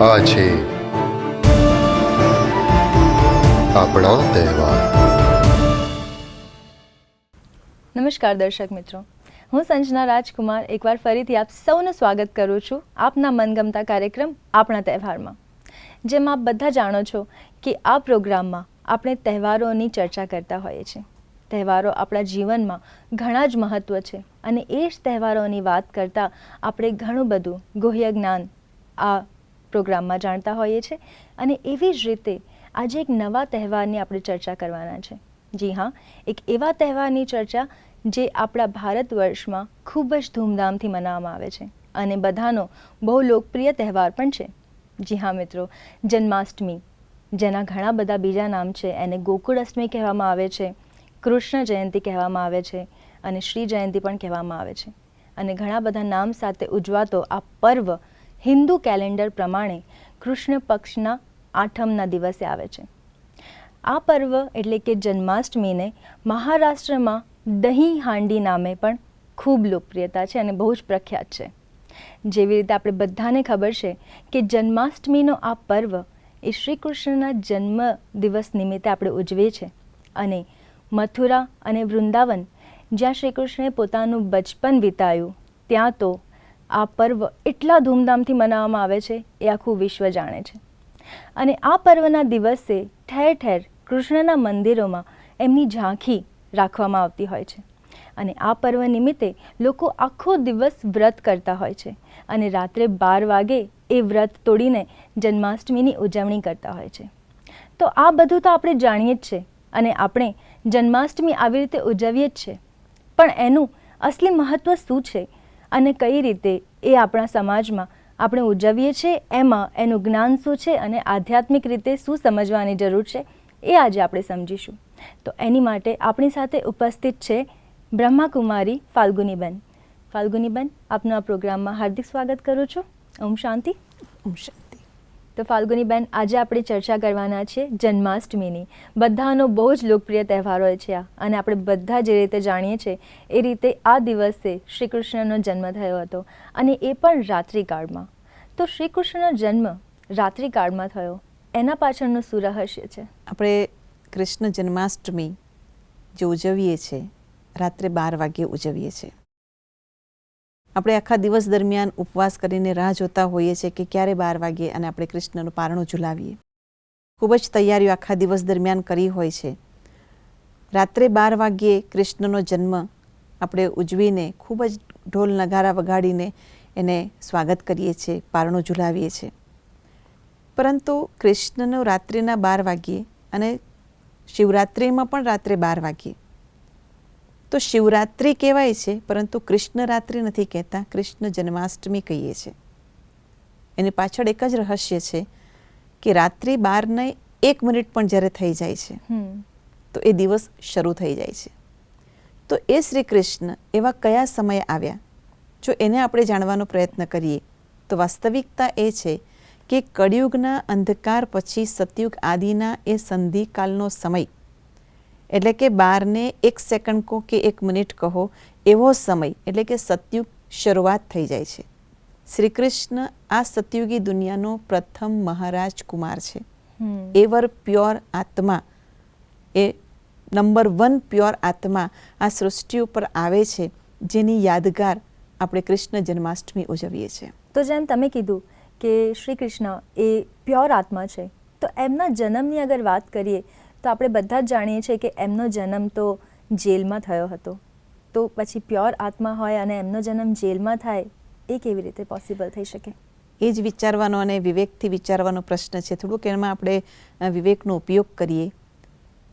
આ આપણા તહેવાર. નમસ્કાર દર્શક મિત્રો. હું સંજના રાજકુમાર. એકવાર ફરીથી આપ સૌનું સ્વાગત કરું છું આપના મનગમતા કાર્યક્રમ આપણા તહેવારમાં. જેમ આપ બધા જાણો છો કે આ પ્રોગ્રામમાં આપણે તહેવારોની ચર્ચા કરતા હોઈએ છીએ. તહેવારો આપણા જીવનમાં ઘણા જ મહત્ત્વ છે અને એ જ તહેવારોની વાત કરતાં આપણે ઘણું બધું ગુહ્ય જ્ઞાન, આ પ્રોગ્રામમાં જાણતા હોઈએ છીએ. અને એવી જ રીતે આજે એક નવા તહેવારની આપણે ચર્ચા કરવાના છે. જી હા, એક એવા તહેવારની ચર્ચા જે આપણા ભારત વર્ષમાં ખૂબ જ ધૂમધામથી મનાવવામાં આવે છે. અને બધાનો બહુ લોકપ્રિય તહેવાર પણ છે. જી હા મિત્રો, જન્માષ્ટમી, જેના ઘણા બધા બીજા નામ છે, એને ગોકુળ અષ્ટમી કહેવામાં આવે છે, કૃષ્ણ જયંતિ કહેવામાં આવે છે અને શ્રી જયંતિ પણ કહેવામાં આવે છે. અને ઘણા બધા નામ સાથે ઉજવાતો આ પર્વ હિન્દુ કેલેન્ડર પ્રમાણે કૃષ્ણ પક્ષના આઠમના દિવસે આવે છે. આ પર્વ એટલે કે જન્માષ્ટમીને મહારાષ્ટ્રમાં દહીં હાંડી નામે પણ ખૂબ લોકપ્રિયતા છે અને બહુ જ પ્રખ્યાત છે. જેવી રીતે આપણે બધાને ખબર છે કે જન્માષ્ટમીનો આ પર્વ એ શ્રી કૃષ્ણના જન્મ દિવસ નિમિત્તે આપણે ઉજવીએ છીએ અને મથુરા અને વૃંદાવન જ્યાં શ્રી કૃષ્ણે પોતાનું બચપન વિતાયું ત્યાં તો આ પર્વ એટલા ધૂમધામથી મનાવવામાં આવે છે એ આખું વિશ્વ જાણે છે. અને આ પર્વના દિવસે ઠેર ઠેર કૃષ્ણના મંદિરોમાં એમની ઝાંખી રાખવામાં આવતી હોય છે. અને આ પર્વ નિમિત્તે લોકો આખો દિવસ વ્રત કરતા હોય છે અને રાત્રે બાર વાગે એ વ્રત તોડીને જન્માષ્ટમીની ઉજવણી કરતા હોય છે. તો આ બધું તો આપણે જાણીએ જ છે અને આપણે જન્માષ્ટમી આવી રીતે ઉજવીએ જ છે. પણ એનું અસલી મહત્ત્વ શું છે? અને કઈ રીતે એ આપણા સમાજમાં આપણે ઉજવીએ છીએ, એમાં એનું જ્ઞાન શું છે અને આધ્યાત્મિક રીતે શું સમજવાની જરૂર છે, એ આજે આપણે સમજીશું. તો એની માટે આપણી સાથે ઉપસ્થિત છે બ્રહ્માકુમારી ફાલ્ગુનીબેન. ફાલ્ગુનીબેન, આપનું આ પ્રોગ્રામમાં હાર્દિક સ્વાગત કરું છું. ઓમ શાંતિ. ઓમ શાંતિ. તો ફાલ્ગુનીબેન, આજે આપણે ચર્ચા કરવાના છે જન્માષ્ટમીની. બધાનો બહુ જ લોકપ્રિય તહેવાર હોય છે અને આપણે બધા જે રીતે જાણીએ છીએ, એ રીતે આ દિવસે શ્રી કૃષ્ણનો જન્મ થયો હતો. અને એ પણ રાત્રિકાળમાં. તો શ્રી કૃષ્ણનો જન્મ રાત્રિકાળમાં થયો. એના પાછળનું શું રહસ્ય છે? આપણે કૃષ્ણ જન્માષ્ટમી જે ઉજવીએ છીએ, રાત્રે બાર વાગ્યે ઉજવીએ છીએ. આપણે આખા દિવસ દરમિયાન ઉપવાસ કરીને રાહ જોતા હોઈએ છીએ કે ક્યારે બાર વાગ્યે અને આપણે કૃષ્ણનું પારણું ઝુલાવીએ. ખૂબ જ તૈયારીઓ આખા દિવસ દરમિયાન કરી હોય છે. રાત્રે બાર વાગ્યે કૃષ્ણનો જન્મ આપણે ઉજવીને ખૂબ જ ઢોલ નગારા વગાડીને એને સ્વાગત કરીએ છીએ, પારણું ઝુલાવીએ છીએ. પરંતુ કૃષ્ણનો રાત્રિના બાર વાગ્યે અને શિવરાત્રિમાં પણ રાત્રે બાર વાગ્યે તો શિવરાત્રિ કહેવાય છે પરંતુ કૃષ્ણ રાત્રિ નથી કહેતા કૃષ્ણ જન્માષ્ટમી કહીએ છીએ. એની પાછળ એક જ રહસ્ય છે કે રાત્રિ બારને એક મિનિટ પણ જ્યારે થઈ જાય છે તો એ દિવસ શરૂ થઈ જાય છે. તો એ શ્રી કૃષ્ણ એવા કયા સમયે આવ્યા? જો એને આપણે જાણવાનો પ્રયત્ન કરીએ તો વાસ્તવિકતા એ છે કે કળિયુગના અંધકાર પછી સતયુગ આદિના એ સંધિકાલનો સમય એટલે કે બારને એક સેકન્ડ કહો કે એક મિનિટ કહો એવો સમય એટલે કે સતયુગ શરૂઆત થઈ જાય છે. શ્રી કૃષ્ણ આ સતયુગી દુનિયાનો પ્રથમ મહારાજ કુમાર છે. એવર પ્યોર આત્મા એ નંબર વન પ્યોર આત્મા આ સૃષ્ટિ ઉપર આવે છે જેની યાદગાર આપણે કૃષ્ણ જન્માષ્ટમી ઉજવીએ છીએ. તો જેમ તમે કીધું કે શ્રી કૃષ્ણ એ પ્યોર આત્મા છે તો એમના જન્મની અગર વાત કરીએ તો આપણે બધા જ જાણીએ છીએ કે એમનો જન્મ તો જેલમાં થયો હતો. તો પછી પ્યોર આત્મા હોય અને એમનો જન્મ જેલમાં થાય, એ કેવી રીતે પોસિબલ થઈ શકે? એ જ વિચારવાનો અને વિવેકથી વિચારવાનો પ્રશ્ન છે. થોડુંક એમાં આપણે વિવેકનો ઉપયોગ કરીએ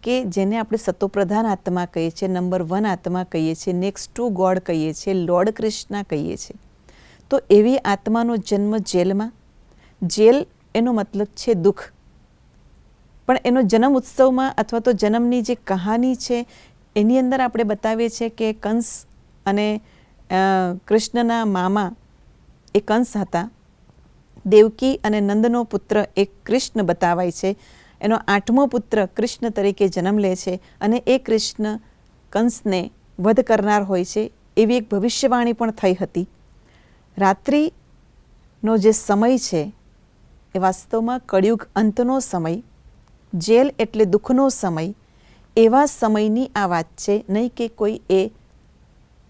કે જેને આપણે સત્વપ્રધાન આત્મા કહીએ છીએ, નંબર વન આત્મા કહીએ છીએ નેક્સ્ટ ટુ ગોડ કહીએ છીએ લોર્ડ કૃષ્ણ કહીએ છીએ. તો એવી આત્માનો જન્મ જેલમાં? જેલ એનો મતલબ છે દુઃખ. પણ એનો જન્મ ઉત્સવમાં અથવા તો જન્મની જે કહાની છે, એની અંદર આપણે બતાવીએ છીએ કે કંસ અને કૃષ્ણના મામા એ કંસ હતા. દેવકી અને નંદનો પુત્ર એ કૃષ્ણ બતાવાય છે. એનો આઠમો પુત્ર કૃષ્ણ તરીકે જન્મ લે છે અને એ કૃષ્ણ કંસને વધ કરનાર હોય છે, એવી એક ભવિષ્યવાણી પણ થઈ હતી. રાત્રિનો જે સમય છે, એ વાસ્તવમાં કળિયુગ અંતનો સમય જેલ એટલે દુઃખનો સમય, એવા સમયની આ વાત છે, નહીં કે કોઈ એ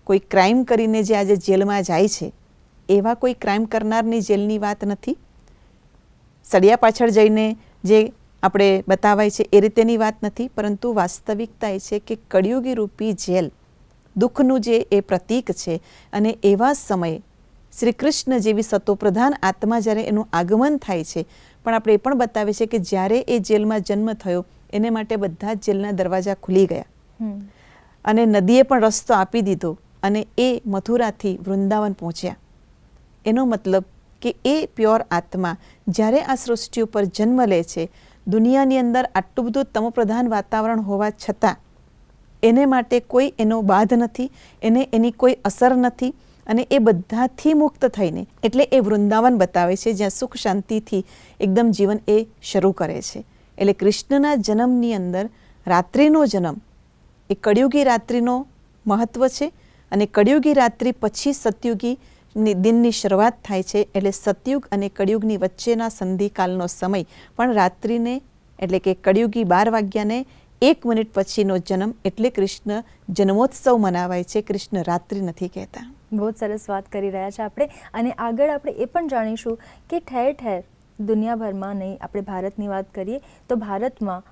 કોઈ ક્રાઇમ કરીને જે આજે જેલમાં જાય છે, એવા કોઈ ક્રાઇમ કરનારની જેલની વાત નથી? સળિયા પાછળ જઈને જે આપણે બતાવાય છે એ રીતેની વાત નથી, પરંતુ વાસ્તવિકતા એ છે કે કળિયુગી રૂપી જેલ દુઃખનું જે એ પ્રતીક છે અને એવા સમયે શ્રી કૃષ્ણ જેવી સતોપ્રધાન આત્મા જ્યારે એનું આગમન થાય છે પણ આપણે એ પણ બતાવે છે કે જ્યારે એ જેલમાં જન્મ થયો એને માટે બધા જ જેલના દરવાજા ખુલી ગયા. અને નદીએ પણ રસ્તો આપી દીધો અને એ મથુરાથી વૃંદાવન પહોંચ્યા. એનો મતલબ કે એ પ્યોર આત્મા જ્યારે આ સૃષ્ટિ ઉપર જન્મ લે છે દુનિયાની અંદર આટલું બધું તમપ્રધાન વાતાવરણ હોવા છતાં એને માટે કોઈ એનો બાધ નથી એને એની કોઈ અસર નથી અને એ બધાથી મુક્ત થઈને, એટલે એ વૃંદાવન બતાવે છે, જ્યાં સુખ શાંતિથી એકદમ જીવન એ શરૂ કરે છે. એટલે કૃષ્ણના જન્મની અંદર રાત્રિનો જન્મ, એ કળિયુગી રાત્રિનો મહત્વ છે અને કળિયુગી રાત્રિ પછી સતયુગી દિનની શરૂઆત થાય છે, એટલે સતયુગ અને કળિયુગની વચ્ચેના સંધિકાલનો સમય પણ રાત્રિને, એટલે કે કળિયુગી બાર વાગ્યાને એક મિનિટ પછીનો જન્મ, એટલે કૃષ્ણ જન્મોત્સવ મનાવાય છે, કૃષ્ણ રાત્રિ નથી કહેતા. બહુ સરસ વાત કરી રહ્યા છે આપણે. અને આગળ આપણે એ પણ જાણીશું કે ઠેર ઠેર દુનિયાભરમાં નહીં, આપણે ભારતની વાત કરીએ તો ભારતમાં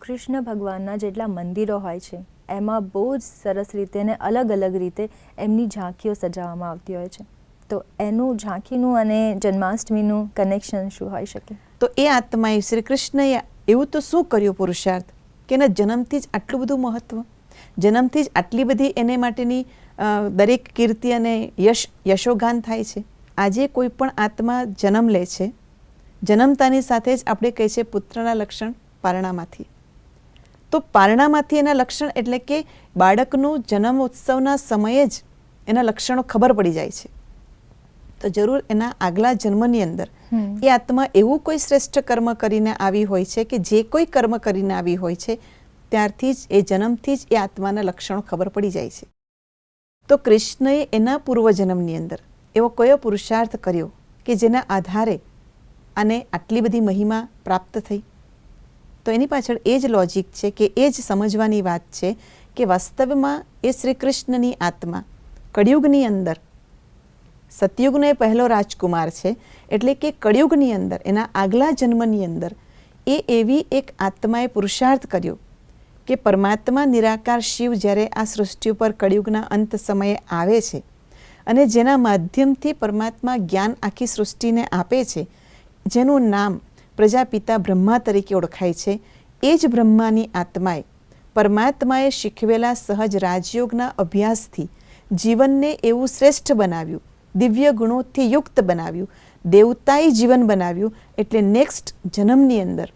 કૃષ્ણ ભગવાનના જેટલા મંદિરો હોય છે, એમાં બહુ જ સરસ રીતે અને અલગ અલગ રીતે એમની ઝાંખીઓ સજાવવામાં આવતી હોય છે. તો એનું ઝાંખીનું અને જન્માષ્ટમીનું કનેક્શન શું હોઈ શકે? તો એ આત્માએ શ્રી કૃષ્ણએ એવું તો શું કર્યું પુરુષાર્થ? કે એના જન્મથી જ આટલું બધું મહત્વ? જન્મથી જ આટલી બધી એને માટેની દરેક કીર્તિ અને યશ યશોગાન થાય છે. આજે કોઈ પણ આત્મા જન્મ લે છે જન્મતાની સાથે જ આપણે કહે છે પુત્રના લક્ષણ પારણામાંથી. તો પારણામાંથી એના લક્ષણ એટલે કે બાળકનું જન્મ ઉત્સવના સમયે જ એના લક્ષણો ખબર પડી જાય છે. તો જરૂર એના આગલા જન્મની અંદર એ આત્મા એવું કોઈ શ્રેષ્ઠ કર્મ કરીને આવી હોય છે કે જે કોઈ કર્મ કરીને આવી હોય છે ત્યારથી જ, એ જન્મથી જ એ આત્માના લક્ષણો ખબર પડી જાય છે. તો કૃષ્ણએ એના પૂર્વજન્મની અંદર એવો કયો પુરુષાર્થ કર્યો કે જેના આધારે આને આટલી બધી મહિમા પ્રાપ્ત થઈ? તો એની પાછળ એ જ લોજિક છે કે એ જ સમજવાની વાત છે કે વાસ્તવમાં એ શ્રી કૃષ્ણની આત્મા કળિયુગની અંદર, સતયુગનો એ પહેલો રાજકુમાર છે, એટલે કે કળિયુગની અંદર, એના આગલા જન્મની અંદર, એ એવી એક આત્માએ પુરુષાર્થ કર્યો કે પરમાત્મા નિરાકાર શિવ જ્યારે આ સૃષ્ટિ ઉપર કળિયુગના અંત સમયે આવે છે અને જેના માધ્યમથી પરમાત્મા જ્ઞાન આખી સૃષ્ટિને આપે છે, જેનું નામ પ્રજાપિતા બ્રહ્મા તરીકે ઓળખાય છે, એ જ બ્રહ્માની આત્માએ પરમાત્માએ શીખવેલા સહજ રાજયોગના અભ્યાસથી જીવનને એવું શ્રેષ્ઠ બનાવ્યું, દિવ્ય ગુણોથી યુક્ત બનાવ્યું, દેવતાએ જીવન બનાવ્યું એટલે નેક્સ્ટ જન્મની અંદર.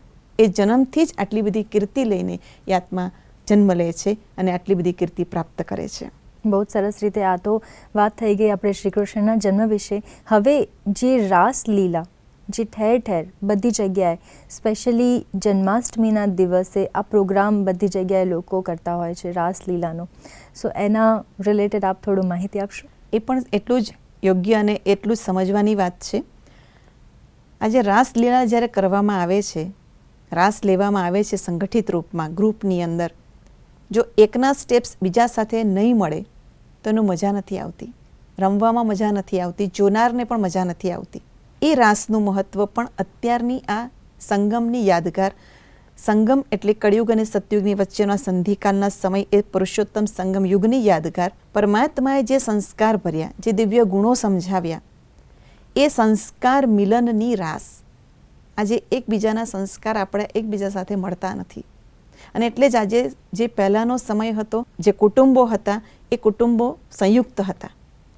એ જન્મથી જ આટલી બધી કીર્તિ લઈને એ આત્મા જન્મ લે છે અને આટલી બધી કીર્તિ પ્રાપ્ત કરે છે. બહુ જ સરસ રીતે આ તો વાત થઈ ગઈ આપણે શ્રી કૃષ્ણના જન્મ વિશે. હવે જે રાસલીલા જે ઠેર ઠેર બધી જગ્યાએ સ્પેશિયલી જન્માષ્ટમીના દિવસે આ પ્રોગ્રામ બધી જગ્યાએ લોકો કરતા હોય છે રાસલીલાનો સો એના રિલેટેડ આપ થોડું માહિતી આપશો? એ પણ એટલું જ યોગ્ય અને એટલું જ સમજવાની વાત છે. આજે રાસલીલા જ્યારે કરવામાં આવે છે રાસ લેવામાં આવે છે સંગઠિત રૂપમાં, ગ્રુપની અંદર. જો એકના સ્ટેપ્સ બીજા સાથે નહીં મળે, તો એનું મજા નથી આવતી. રમવામાં મજા નથી આવતી, જોનારને પણ મજા નથી આવતી. એ રાસનું મહત્ત્વ પણ અત્યારની આ સંગમની યાદગાર સંગમ એટલે કળિયુગ અને સતયુગની વચ્ચેના સંધિકાલના સમય એ પુરુષોત્તમ સંગમ યુગની યાદગાર. પરમાત્માએ જે સંસ્કાર ભર્યા, જે દિવ્ય ગુણો સમજાવ્યા, એ સંસ્કાર મિલનની રાસ આજે એકબીજાના સંસ્કાર આપણે એકબીજા સાથે મળતા નથી. અને એટલે જ આજે જે પહેલાંનો સમય હતો, જે કુટુંબો હતા, એ કુટુંબો સંયુક્ત હતા.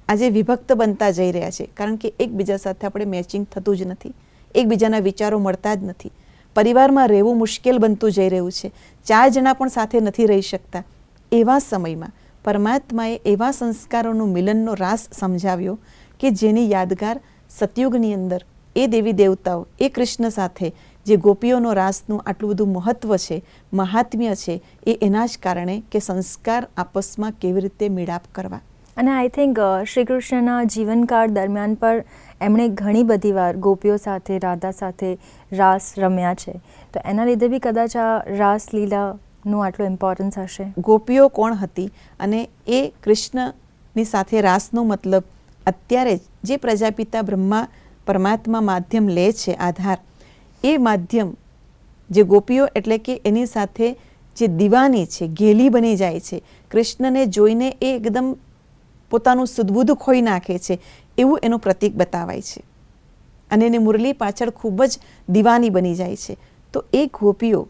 આજે વિભક્ત બનતા જઈ રહ્યા છે. કારણ કે એકબીજા સાથે આપણે મેચિંગ થતું જ નથી. એકબીજાના વિચારો મળતા જ નથી. પરિવારમાં રહેવું મુશ્કેલ બનતું જઈ રહ્યું છે. ચાર જણા પણ સાથે નથી રહી શકતા. એવા સમયમાં પરમાત્માએ એવા સંસ્કારોનું મિલનનો રાસ સમજાવ્યો કે જેની યાદગાર સતયુગની અંદર એ દેવી દેવતાઓ એ કૃષ્ણ સાથે જે ગોપીઓનો રાસનું આટલું બધું મહત્વ છે મહાત્મ્ય છે એ એના જ કારણે કે સંસ્કાર આપસમાં કેવી રીતે મેળાપ કરવા. અને આઈ થિંક શ્રી કૃષ્ણના જીવનકાળ દરમિયાન પણ એમણે ઘણી બધી વાર ગોપીઓ સાથે રાધા સાથે રાસ રમ્યા છે. તો એના લીધે બી કદાચ આ રાસલીલાનું આટલું ઇમ્પોર્ટન્સ હશે? ગોપીઓ કોણ હતી અને એ કૃષ્ણની સાથે રાસનો મતલબ અત્યારે જે પ્રજાપિતા બ્રહ્મા પરમાત્મા માધ્યમ લે છે આધાર. એ માધ્યમ જે ગોપીઓ એટલે કે એની સાથે જે દીવાની છે ગેલી બની જાય છે, કૃષ્ણને જોઈને એ એકદમ પોતાનું સુદબુદ ખોઈ નાખે છે, એવું એનું પ્રતીક બતાવાય છે. અને એની મુરલી પાછળ ખૂબ જ દીવાની બની જાય છે. તો એ ગોપીઓ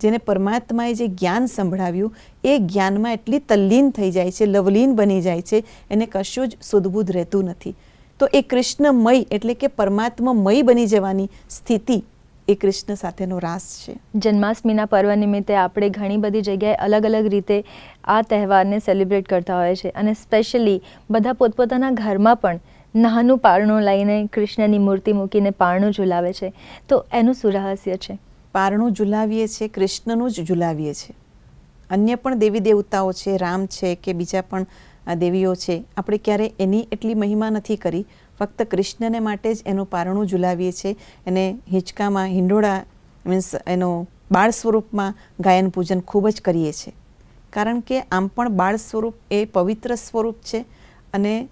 જેને પરમાત્માએ જે જ્ઞાન સંભળાવ્યું, એ જ્ઞાનમાં એટલી તલ્લીન થઈ જાય છે, લવલીન બની જાય છે, એને કશું જ સુદબુદ રહેતું નથી. તો એ કૃષ્ણમય એટલે કે પરમાત્મામય બની જવાની સ્થિતિ એ કૃષ્ણ સાથેનો રાસ છે. જન્માષ્ટમીના પર્વ નિમિત્તે આપણે ઘણી બધી જગ્યાએ અલગ અલગ રીતે આ તહેવારને સેલિબ્રેટ કરતા હોય છે અને સ્પેશિયલી બધા પોતપોતાના ઘરમાં પણ નાનું પારણું લઈને કૃષ્ણની મૂર્તિ મૂકીને પારણું ઝુલાવે છે. તો એનું શું રહસ્ય છે? પારણું ઝુલાવીએ છીએ કૃષ્ણનું જ ઝુલાવીએ છીએ અન્ય પણ દેવી દેવતાઓ છે રામ છે કે બીજા પણ અ, દેવીઓ છે. આપણે ક્યારે એની એટલી મહિમા નથી કરી. ફક્ત કૃષ્ણને માટે જ એનું પારણું ઝુલાવીએ છીએ. એને હિંચકામાં હિંડોળા મીન્સ એનો બાળ સ્વરૂપમાં ગાયન પૂજન ખૂબ જ કરીએ છીએ. કારણ કે આમ પણ બાળ સ્વરૂપ એ પવિત્ર સ્વરૂપ છે અને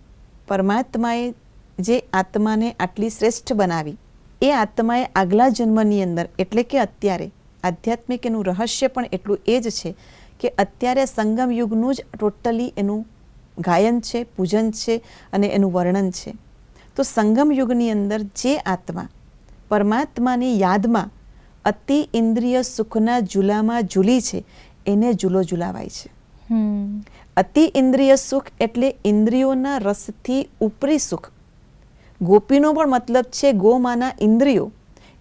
પરમાત્માએ જે આત્માને આટલી શ્રેષ્ઠ બનાવી એ આત્માએ આગલા જન્મની અંદર એટલે કે અત્યારે આધ્યાત્મિક એનું રહસ્ય પણ એટલું એ જ છે કે અત્યારે સંગમ યુગનું જ ટોટલી એનું ગાયન છે પૂજન છે અને એનું વર્ણન છે. તો સંગમ યુગની અંદર જે આત્મા પરમાત્માની યાદમાં અતિ ઇન્દ્રિય સુખના ઝૂલામાં ઝૂલી છે એને ઝૂલો ઝૂલાવાય છે. અતિ ઇન્દ્રિય સુખ એટલે ઇન્દ્રિયોના રસથી ઉપરી સુખ. ગોપીનો પણ મતલબ છે ગોમાના ઇન્દ્રિયો.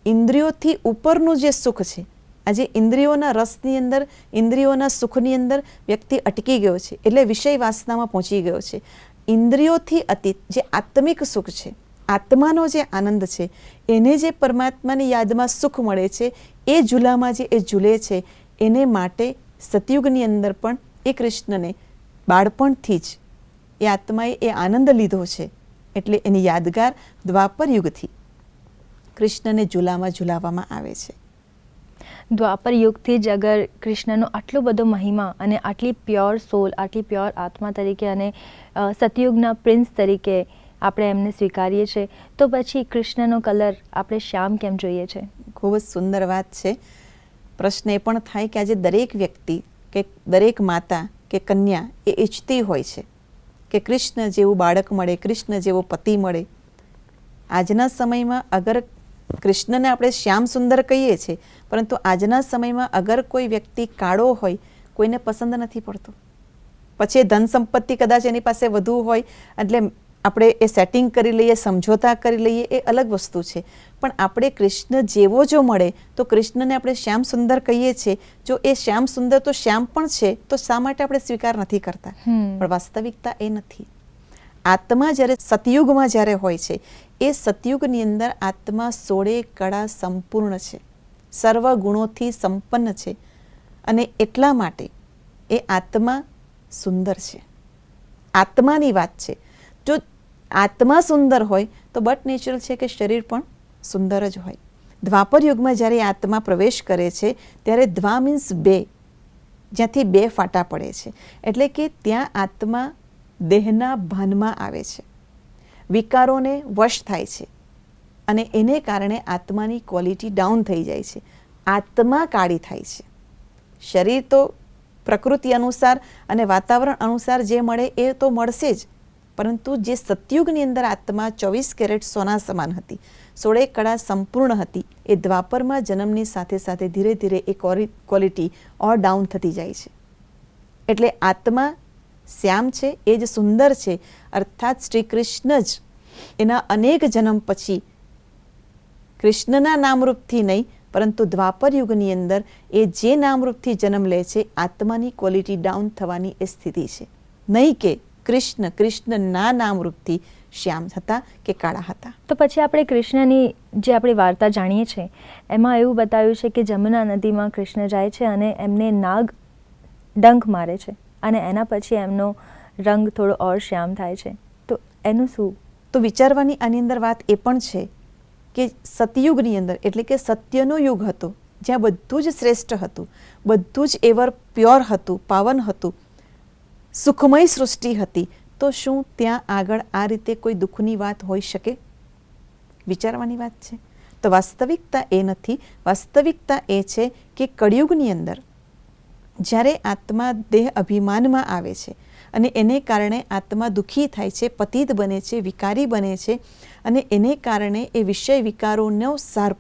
ઇન્દ્રિયોથી ઉપરનું જે સુખ છે આજે ઇન્દ્રિયોના રસની અંદર, ઇન્દ્રિયોના સુખની અંદર વ્યક્તિ અટકી ગયો છે, એટલે વિષય વાસનામાં પહોંચી ગયો છે. ઇન્દ્રિયોથી અતીત જે આત્મિક સુખ છે, આત્માનો જે આનંદ છે, એને જે પરમાત્માની યાદમાં સુખ મળે છે, એ ઝૂલામાં જે એ ઝૂલે છે, એને માટે સતયુગની અંદર પણ એ કૃષ્ણને બાળપણથી જ એ આત્માએ એ આનંદ લીધો છે, એટલે એની યાદગાર દ્વાપર યુગથી કૃષ્ણને ઝૂલામાં ઝૂલાવવામાં આવે છે. દ્વાપર યુગથી જ અગર કૃષ્ણનો આટલો બધો મહિમા અને આટલી પ્યોર સોલ, આટલી પ્યોર આત્મા તરીકે અને સતયુગના પ્રિન્સ તરીકે આપણે એમને સ્વીકારીએ છીએ, તો પછી કૃષ્ણનો કલર આપણે શ્યામ કેમ જોઈએ છે? ખૂબ જ સુંદર વાત છે. પ્રશ્ન એ પણ થાય કે આજે દરેક વ્યક્તિ કે દરેક માતા કે કન્યા એ ઈચ્છતી હોય છે કે કૃષ્ણ જેવું બાળક મળે, કૃષ્ણ જેવો પતિ મળે. આજના સમયમાં અગર કૃષ્ણને આપણે શ્યામ સુંદર કહીએ છીએ પરંતુ આજના સમયમાં અગર કોઈ વ્યક્તિ કાળો હોય કોઈને પસંદ નથી પડતો. પછી ધન સંપત્તિ કદાચ એની પાસે વધુ હોય એટલે આપણે એ સેટિંગ કરી લઈએ સમજોતા કરી લઈએ એ અલગ વસ્તુ છે. પણ આપણે કૃષ્ણ જેવો જો મળે તો કૃષ્ણને આપણે શ્યામ સુંદર કહીએ છીએ. જો એ શ્યામ સુંદર તો શ્યામ પણ છે તો શા માટે આપણે સ્વીકાર નથી કરતા? પણ વાસ્તવિકતા એ નથી. આત્મા જ્યારે સતયુગમાં જ્યારે હોય છે એ સતયુગની અંદર આત્મા સોળે કળા સંપૂર્ણ છે. સર્વ ગુણોથી સંપન્ન છે અને એટલા માટે એ આત્મા સુંદર છે. આત્માની વાત છે. જો આત્મા સુંદર હોય તો બટ નેચરલ છે કે શરીર પણ સુંદર જ હોય. દ્વાપર યુગમાં જ્યારે આત્મા પ્રવેશ કરે છે, ત્યારે ધ્વા મીન્સ બે, જ્યાંથી બે ફાટા પડે છે. એટલે કે ત્યાં આત્મા દેહના ભાનમાં આવે છે. વિકારોને વશ થાય છે. અને એને કારણે આત્માની ક્વોલિટી ડાઉન થઈ જાય છે. આત્મા કાળી થાય છે. શરીર તો પ્રકૃતિ અનુસાર અને વાતાવરણ અનુસાર જે મળે એ તો મળશે જ. પરંતુ જે સતયુગની અંદર આત્મા ચોવીસ કેરેટ સોના સમાન હતી સોળે કળા સંપૂર્ણ હતી, એ દ્વાપરમાં જન્મની સાથે સાથે ધીરે ધીરે એ ક્વોલિટી ઓર ડાઉન થતી જાય છે. એટલે આત્મા શ્યામ છે, એ જ સુંદર છે, અર્થાત શ્રી કૃષ્ણ જ. એના અનેક જન્મ પછી કૃષ્ણના નામરૂપથી નહીં પરંતુ દ્વાપર યુગની અંદર એ જે નામરૂપથી જન્મ લે છે આત્માની ક્વોલિટી ડાઉન થવાની એ સ્થિતિ છે. નહીં કે કૃષ્ણ કૃષ્ણના નામરૂપથી શ્યામ હતા કે કાળા હતા. તો પછી આપણે કૃષ્ણની જે આપણી વાર્તા જાણીએ છીએ એમાં એવું બતાવ્યું છે કે જમુના નદીમાં કૃષ્ણ જાય છે અને એમને નાગ ડંખ મારે છે અને એના પછી એમનો રંગ થોડો ઓર શ્યામ થાય છે. તો એનું શું? તો વિચારવાની આની અંદર વાત એ પણ છે કે સતયુગની અંદર, એટલે કે સત્યનો યુગ હતો, જ્યાં બધું જ શ્રેષ્ઠ હતું, બધું જ એવર પ્યોર હતું, પાવન હતું, સુખમય સૃષ્ટિ હતી, તો શું ત્યાં આગળ આ રીતે કોઈ દુઃખની વાત હોઈ શકે? વિચારવાની વાત છે. તો વાસ્તવિકતા એ નથી. વાસ્તવિકતા એ છે કે કળિયુગની અંદર જ્યારે આત્મા દેહ અભિમાનમાં આવે છે અને એને કારણે આત્મા દુઃખી થાય છે, પતિત બને છે, વિકારી બને છે અને એને કારણે એ વિષય વિકારોનો સર્પ,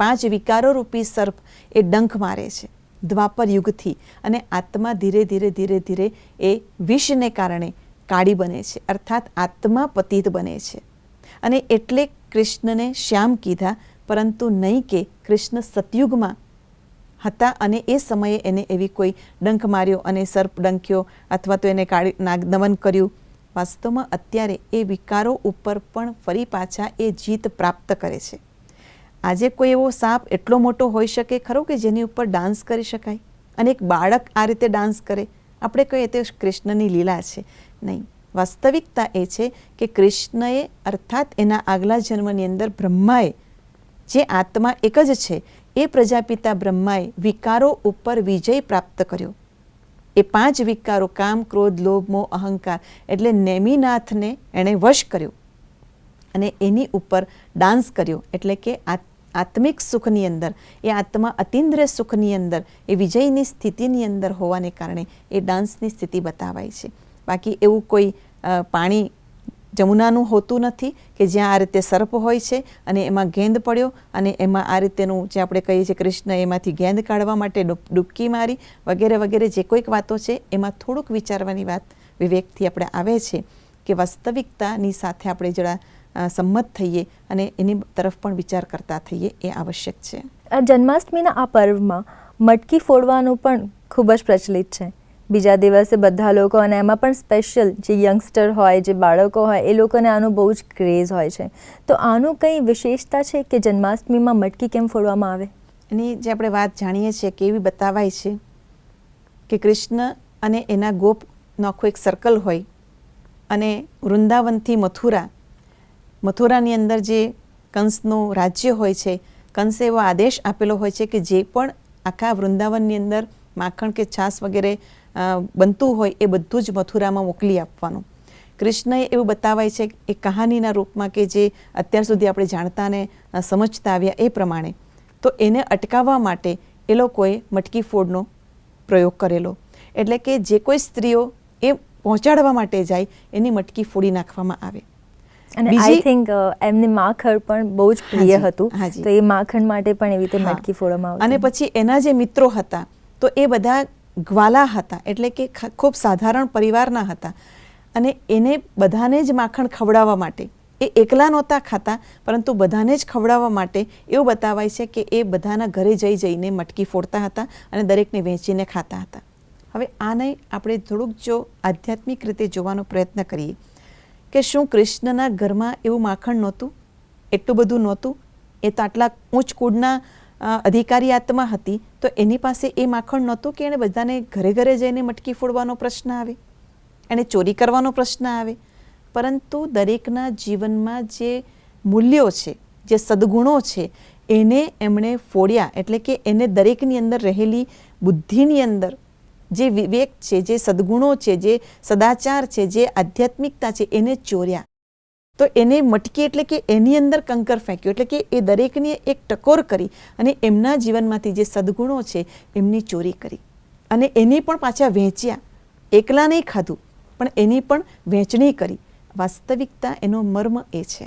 પાંચ વિકારો રૂપી સર્પ એ ડંખ મારે છે, દ્વાપર યુગથી અને આત્મા ધીરે ધીરે ધીરે ધીરે એ વિષને કારણે કાળી બને છે, અર્થાત આત્મા પતિત બને છે. અને એટલે કૃષ્ણને શ્યામ કીધા, પરંતુ નહીં કે કૃષ્ણ સતયુગમાં હતા અને એ સમયે એને એવી કોઈ ડંખ માર્યો અને સર્પ ડંખ્યો અથવા તો એને કાળી નાગ નમન કર્યું. વાસ્તવમાં અત્યારે એ વિકારો ઉપર પણ ફરી પાછા એ જીત પ્રાપ્ત કરે છે. આજે કોઈ એવો સાપ એટલો મોટો હોઈ શકે ખરો કે જેની ઉપર ડાન્સ કરી શકાય? અને એક બાળક આ રીતે ડાન્સ કરે? આપણે કહીએ તે કૃષ્ણની લીલા છે. નહીં. વાસ્તવિકતા એ છે કે કૃષ્ણએ અર્થાત એના આગલા જન્મની અંદર બ્રહ્માએ જે આત્મા એક જ છે, એ પ્રજાપિતા બ્રહ્માએ વિકારો ઉપર વિજય પ્રાપ્ત કર્યો. એ પાંચ વિકારો કામ, ક્રોધ, લોભ, મોહ, અહંકાર એટલે નેમિનાથને એણે વશ કર્યો અને એની ઉપર ડાન્સ કર્યો એટલે કે આત- આત્મિક સુખની અંદર, એ આત્મા અતિન્દ્રિય સુખની અંદર, એ વિજયની સ્થિતિની અંદર હોવાને કારણે એ ડાન્સની સ્થિતિ બતાવાય છે. બાકી એવું કોઈ પાણી જમુનાનું હોતું નથી કે જ્યાં આ રીતે સર્પ હોય છે અને એમાં ગેંદ પડ્યો અને એમાં આ રીતેનું જે આપણે કહીએ છીએ કૃષ્ણ, એમાંથી ગેંદ કાઢવા માટે ડૂબ- ડૂબકી મારી વગેરે વગેરે જે કોઈક વાતો છે એમાં થોડુંક વિચારવાની વાત વિવેકથી આપણે આવે છે કે વાસ્તવિકતાની સાથે આપણે જરા સંમત થઈએ અને એની તરફ પણ વિચાર કરતા થઈએ એ આવશ્યક છે. આ જન્માષ્ટમીના આ પર્વમાં મટકી ફોડવાનું પણ ખૂબ જ પ્રચલિત છે. બીજા દિવસે બધા લોકો અને એમાં પણ સ્પેશિયલ જે યંગસ્ટર હોય, જે બાળકો હોય, એ લોકોને આનું બહુ જ ક્રેઝ હોય છે. તો આનું કંઈ વિશેષતા છે કે જન્માષ્ટમીમાં મટકી કેમ ફોડવામાં આવે? એની જે આપણે વાત જાણીએ છીએ કે એવી બતાવાય છે કે કૃષ્ણ અને એના ગોપનો આખું એક સર્કલ હોય અને વૃંદાવનથી મથુરા, મથુરાની અંદર જે કંસનું રાજ્ય હોય છે, કંસે એવો આદેશ આપેલો હોય છે કે જે પણ આખા વૃંદાવનની અંદર માખણ કે છાશ વગેરે બનતું હોય એ બધું જ મથુરામાં મોકલી આપવાનું. કૃષ્ણએ એવું બતાવાય છે એ કહાનીના રૂપમાં કે જે અત્યાર સુધી આપણે જાણતા ને સમજતા આવ્યા એ પ્રમાણે. તો એને અટકાવવા માટે એ લોકોએ મટકી ફોડનો પ્રયોગ કરેલો. એટલે કે જે કોઈ સ્ત્રીઓ એ પહોંચાડવા માટે જાય એની મટકી ફોડી નાખવામાં આવે. અને આઈ થિંક એમને માખણ પણ બહુ જ પ્રિય હતું. તો એ માખણ માટે પણ એવી રીતે મટકી ફોડવામાં અને પછી એના જે મિત્રો હતા તો એ બધા ગ્વાલા હતા, એટલે કે ખૂબ સાધારણ પરિવારના હતા. અને એને બધાને જ માખણ ખવડાવવા માટે. એ એકલા નહોતા ખાતા, પરંતુ બધાને જ ખવડાવવા માટે એવું બતાવાય છે કે એ બધાના ઘરે જઈ જઈને મટકી ફોડતા હતા અને દરેકને વહેંચીને ખાતા હતા. હવે આને આપણે થોડુંક જો આધ્યાત્મિક રીતે જોવાનો પ્રયત્ન કરીએ કે શું કૃષ્ણના ઘરમાં એવું માખણ નહોતું? એટલું બધું નહોતું? એ તો આટલા ઊંચ કુળના અધિકારી આત્મા હતી, તો એની પાસે એ માખણ નહોતું કે એણે બધાને ઘરે ઘરે જઈને મટકી ફોડવાનો પ્રશ્ન આવે? એણે ચોરી કરવાનો પ્રશ્ન આવે? પરંતુ દરેકના જીવનમાં જે મૂલ્યો છે, જે સદગુણો છે, એને એમણે ફોડ્યા એટલે કે એને દરેકની અંદર રહેલી બુદ્ધિની અંદર જે વિવેક છે, જે સદગુણો છે, જે સદાચાર છે, જે આધ્યાત્મિકતા છે, એને ચોર્યા. તો એને મટકી એટલે કે એની અંદર કંકર ફેંક્યું. એટલે કે એ દરેકને એક ટકોર કરી અને એમના જીવનમાંથી જે સદગુણો છે એમની ચોરી કરી. અને એની પણ પાછા વહેંચ્યા એકલા નહીં ખાધું, પણ એની પણ વહેંચણી કરી. વાસ્તવિકતા એનો મર્મ એ છે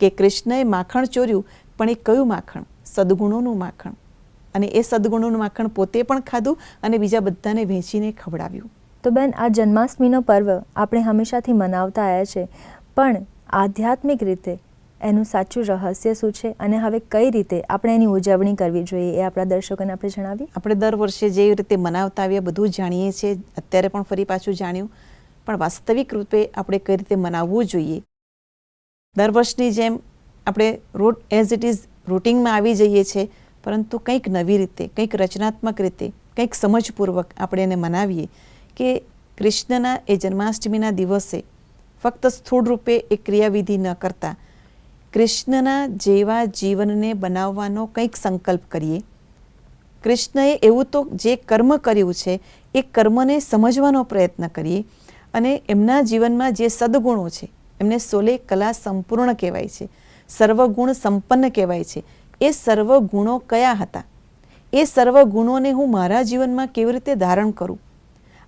કે કૃષ્ણએ માખણ ચોર્યું, પણ એ કયું માખણ? સદગુણોનું માખણ. અને એ સદગુણોનું માખણ પોતે પણ ખાધું અને બીજા બધાને વહેંચીને ખવડાવ્યું. તો બેન, આ જન્માષ્ટમીનો પર્વ આપણે હંમેશાથી મનાવતા આવ્યા છે. પણ આધ્યાત્મિક રીતે એનું સાચું રહસ્ય શું છે અને હવે કઈ રીતે આપણે એની ઉજવણી કરવી જોઈએ એ આપણા દર્શકોને આપણે જણાવીએ? આપણે દર વર્ષે જે રીતે મનાવતા આવ્યા બધું જાણીએ છીએ. અત્યારે પણ ફરી પાછું જાણ્યું. પણ વાસ્તવિક રૂપે આપણે કઈ રીતે મનાવવું જોઈએ? દર વર્ષની જેમ આપણે રૂટ એઝ ઇટ ઇઝ રૂટિનમાં આવી જઈએ છીએ. પરંતુ કંઈક નવી રીતે, કંઈક રચનાત્મક રીતે, કંઈક સમજપૂર્વક આપણે એને મનાવીએ કે કૃષ્ણના એ જન્માષ્ટમીના દિવસે ફક્ત સ્થૂળ રૂપે એ ક્રિયાવિધિ ન કરતા. કૃષ્ણના જેવા જીવનને બનાવવાનો કંઈક સંકલ્પ કરીએ. કૃષ્ણએ એવું તો જે કર્મ કર્યું છે, એ કર્મને સમજવાનો પ્રયત્ન કરીએ અને એમના જીવનમાં જે સદગુણો છે, એમને સોલે કલા સંપૂર્ણ કહેવાય છે, સર્વગુણ સંપન્ન કહેવાય છે, એ સર્વ ગુણો કયા હતા? એ સર્વ ગુણોને હું મારા જીવનમાં કેવી રીતે ધારણ કરું?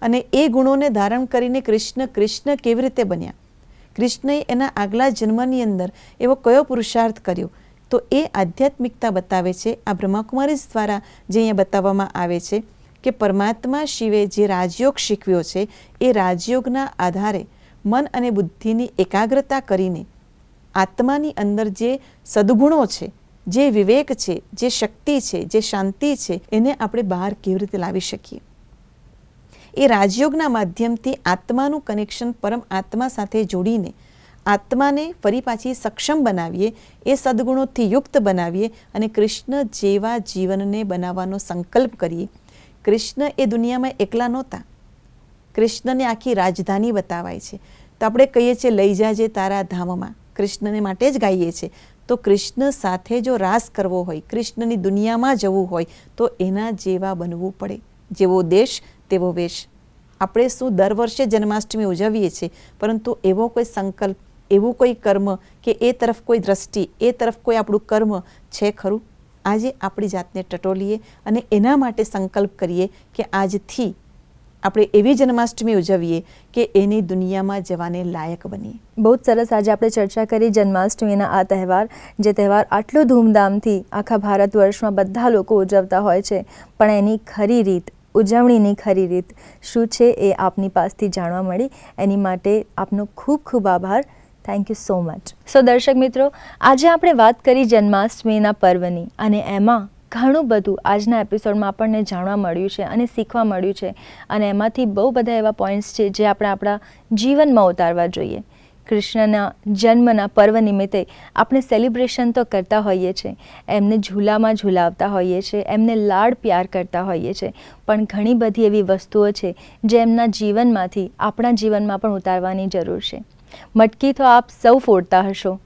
અને એ ગુણોને ધારણ કરીને કૃષ્ણ કૃષ્ણ કેવી રીતે બન્યા? કૃષ્ણએ એના આગલા જન્મની અંદર એવો કયો પુરુષાર્થ કર્યો? તો એ આધ્યાત્મિકતા બતાવે છે, આ બ્રહ્માકુમારીઝ દ્વારા જે અહીંયા બતાવવામાં આવે છે કે પરમાત્મા શિવે જે રાજયોગ શીખવ્યો છે, એ રાજયોગના આધારે મન અને બુદ્ધિની એકાગ્રતા કરીને આત્માની અંદર જે સદગુણો છે, જે વિવેક છે, જે શક્તિ છે, જે શાંતિ છે, એને આપણે બહાર કેવી રીતે લાવી શકીએ? એ રાજયોગના માધ્યમથી આત્માનું કનેક્શન પરમ આત્મા સાથે જોડીને આત્માને ફરી પાછી સક્ષમ બનાવીએ, એ સદગુણોથી યુક્ત બનાવીએ અને કૃષ્ણ જેવા જીવનને બનાવવાનો સંકલ્પ કરીએ. કૃષ્ણ એ દુનિયામાં એકલા નહોતા. કૃષ્ણને આખી રાજધાની બતાવાય છે. તો આપણે કહીએ છીએ, લઈ જાજે તારા ધામમાં. કૃષ્ણને માટે જ ગાઈએ છીએ. તો કૃષ્ણ સાથે જો રાસ કરવો હોય, કૃષ્ણની દુનિયામાં જવું હોય, તો એના જેવા બનવું પડે. જેવો દેશ તેવો વેશ. આપણે શું દર વર્ષે જન્માષ્ટમી ઉજવીએ છીએ? પરંતુ એવો કોઈ સંકલ્પ, એવું કોઈ કર્મ કે એ તરફ કોઈ દ્રષ્ટિ, એ તરફ કોઈ આપણું કર્મ છે ખરું? આજે આપણી જાતને ટટોલીએ અને એના માટે સંકલ્પ કરીએ કે આજથી આપણે એવી જન્માષ્ટમી ઉજવીએ કે એની દુનિયામાં જવાને લાયક બનીએ. બહુ જ સરસ. આજે આપણે ચર્ચા કરી જન્માષ્ટમીના આ તહેવાર, જે તહેવાર આટલો ધૂમધામથી આખા ભારત વર્ષમાં બધા લોકો ઉજવતા હોય છે. પણ એની ખરી રીત ઉજવણીની ખરી રીત. શું છે એ આપની પાસેથી જાણવા મળી. એની માટે આપનો ખૂબ ખૂબ આભાર. Thank you so much so દર્શક મિત્રો, આજે આપણે વાત કરી જન્માષ્ટમીના પર્વની અને એમાં ઘણું બધું આજના એપિસોડમાં આપણને જાણવા મળ્યું છે અને શીખવા મળ્યું છે. અને એમાંથી બહુ બધા એવા પોઈન્ટ્સ છે જે આપણે આપણા જીવનમાં ઉતારવા જોઈએ. કૃષ્ણના જન્મના પર્વ નિમિત્તે આપણે સેલિબ્રેશન તો કરતા હોઈએ છીએ. એમને ઝૂલામાં ઝૂલાવતા હોઈએ છીએ. એમને લાડ પ્યાર કરતા હોઈએ છીએ. પણ ઘણી બધી એવી વસ્તુઓ છે જે એમના જીવનમાંથી, આપણા જીવનમાં પણ ઉતારવાની જરૂર છે. મટકી તો આપ સૌ ફોડતા હશો.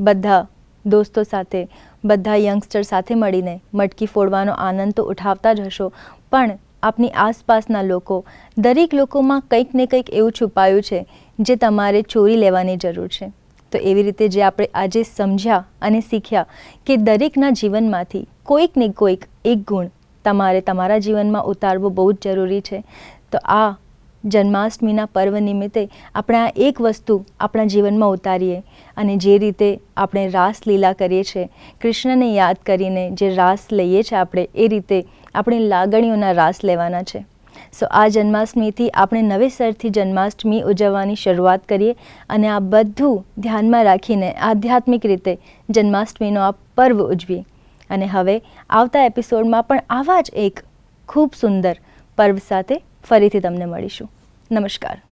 બધા દોસ્તો સાથે, બધા યંગસ્ટર સાથે મળીને મટકી ફોડવાનો આનંદ તો ઉઠાવતા જ હશો. પણ આપની આસપાસના લોકો, દરેક લોકોમાં કંઈક ને કંઈક એવું છુપાયું છે જે તમારે ચોરી લેવાની જરૂર છે. તો એવી રીતે જે આપણે આજે સમજ્યા અને શીખ્યા કે દરેકના જીવનમાંથી કોઈક ને કોઈક એક ગુણ તમારે તમારા જીવનમાં ઉતારવો બહુ જ જરૂરી છે. તો આ જન્માષ્ટમીના પર્વ નિમિત્તે આપણે આ એક વસ્તુ આપણા જીવનમાં ઉતારીએ અને જે રીતે આપણે રાસલીલા કરીએ છીએ, કૃષ્ણને યાદ કરીને જે રાસ લઈએ છીએ આપણે, એ રીતે આપણે લાગણીઓના રાસ લેવાના છે. સો આ જન્માષ્ટમીથી આપણે નવેસરથી જન્માષ્ટમી ઉજવવાની શરૂઆત કરીએ અને આ બધું ધ્યાનમાં રાખીને આધ્યાત્મિક રીતે જન્માષ્ટમીનો આ પર્વ ઉજવીએ. અને હવે આવતા એપિસોડમાં પણ આવા જ એક ખૂબ સુંદર પર્વ સાથે ફરીથી તમને મળીશું. નમસ્કાર.